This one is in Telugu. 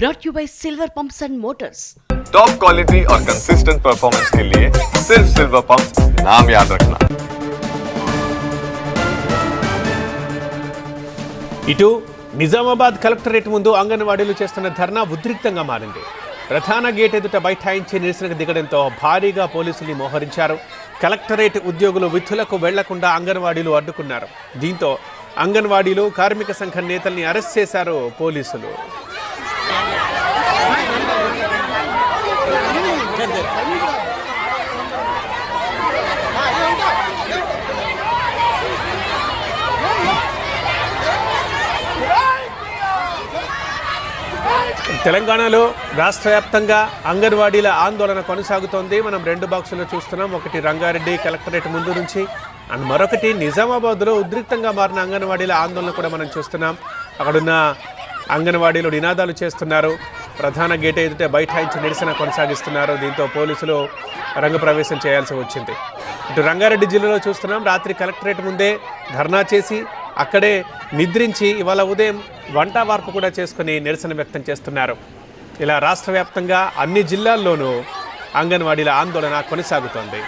brought you by Silver Pumps and Motors. Top quality और कंसिस्टेंट परफॉर्मेंस के लिए सिर्फ सिल्वर पंप नाम याद रखना ఇటు నిజామాబాద్ కలెక్టరేట్ ముందు అంగన్వాడీలు చేస్తున్న ధర్నా ఉద్రిక్తంగా మారింది ప్రధాన గేట్ ఎదుట బైఠాయించి నిరసనకు దిగడంతో భారీగా పోలీసుల్ని మోహరించారు కలెక్టరేట్ ఉద్యోగులు విధులకు వెళ్లకుండా అంగన్వాడీలు అడ్డుకున్నారు దీంతో అంగన్వాడీలు కార్మిక సంఘం నేతల్ని అరెస్ట్ చేశారు పోలీసులు తెలంగాణలో రాష్ట్ర వ్యాప్తంగా అంగన్వాడీల ఆందోళన కొనసాగుతోంది. మనం రెండు బాక్సుల్లో చూస్తున్నాం. ఒకటి రంగారెడ్డి కలెక్టరేట్ ముందు నుంచి అండ్ మరొకటి నిజామాబాద్లో ఉద్రిక్తంగా మారిన అంగన్వాడీల ఆందోళన కూడా మనం చూస్తున్నాం. అక్కడున్న అంగన్వాడీలు నినాదాలు చేస్తున్నారు. ప్రధాన గేట్ ఎదుట బైఠాయించి నిరసన కొనసాగిస్తున్నారు. దీంతో పోలీసులు రంగప్రవేశం చేయాల్సి వచ్చింది. ఇటు రంగారెడ్డి జిల్లాలో చూస్తున్నాం. రాత్రి కలెక్టరేట్ ముందే ధర్నా చేసి అక్కడే నిద్రించి ఇవాళ ఉదయం వంట వార్పు కూడా చేసుకుని నిరసన వ్యక్తం చేస్తున్నారు. ఇలా రాష్ట్ర వ్యాప్తంగా అన్ని జిల్లాల్లోనూ అంగన్వాడీల ఆందోళన కొనసాగుతోంది.